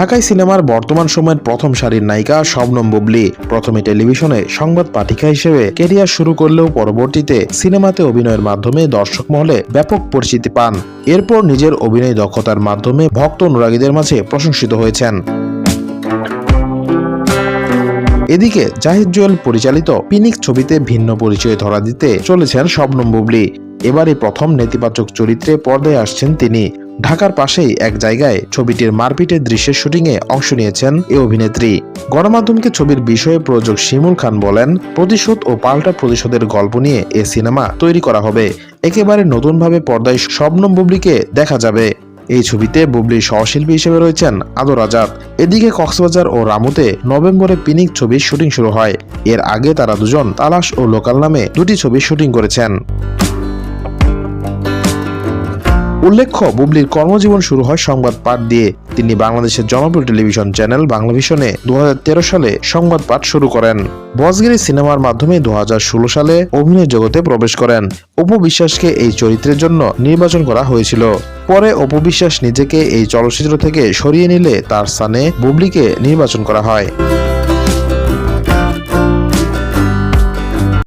ঢাকাই সিনেমার বর্তমান সময়ের প্রথম সারির নায়িকা শবনম বুবলি প্রথমে টেলিভিশনে সংবাদ পাঠিকা হিসেবে কেরিয়ার শুরু করলেও পরবর্তীতে সিনেমাতে অভিনয়ের মাধ্যমে দর্শক মহলে ব্যাপক পরিচিতি পান। এরপর নিজের অভিনয় দক্ষতার মাধ্যমে ভক্ত অনুরাগীদের মাঝে প্রশংসিত হয়েছেন। এদিকে জাহিদ জুয়েল পরিচালিত পিনিক ছবিতে ভিন্ন পরিচয় ধরা দিতে চলেছেন শবনম বুবলি। এবারে প্রথম নেতিবাচক চরিত্রে পর্দায় আসছেন তিনি। ঢাকার পাশেই এক জায়গায় ছবিটির মারপিটের দৃশ্যের শুটিংয়ে অংশ নিয়েছেন এই অভিনেত্রী। গণমাধ্যমকে ছবির বিষয়ে প্রযোজক শিমুল খান বলেন, প্রতিশোধ ও পাল্টা প্রতিশোধের গল্প নিয়ে এ সিনেমা তৈরি করা হবে। একেবারে নতুনভাবে পর্দায় শবনম বুবলিকে দেখা যাবে। এই ছবিতে বুবলির সহশিল্পী হিসেবে রয়েছেন আদর আজাদ। এদিকে কক্সবাজার ও রামুতে নভেম্বরে পিনিক ছবির শুটিং শুরু হয়। এর আগে তারা দুজন তালাশ ও লোকাল নামে দুটি ছবির শুটিং করেছেন। উল্লেখ্য, বুবলির কর্মজীবন শুরু হয় সংবাদ পাঠ দিয়ে। তিনি বাংলাদেশের জনপ্রিয় টেলিভিশন চ্যানেল বাংলাভিশনে দু হাজার তেরো সালে সংবাদ পাঠ শুরু করেন। বসগিরি সিনেমার মাধ্যমে দু হাজার ষোলো সালে অভিনয় জগতে প্রবেশ করেন। অপু বিশ্বাসকে এই চরিত্রের জন্য নির্বাচন করা হয়েছিল। পরে অপু বিশ্বাস নিজেকে এই চলচ্চিত্র থেকে সরিয়ে নিলে তার স্থানে বুবলিকে নির্বাচন করা হয়।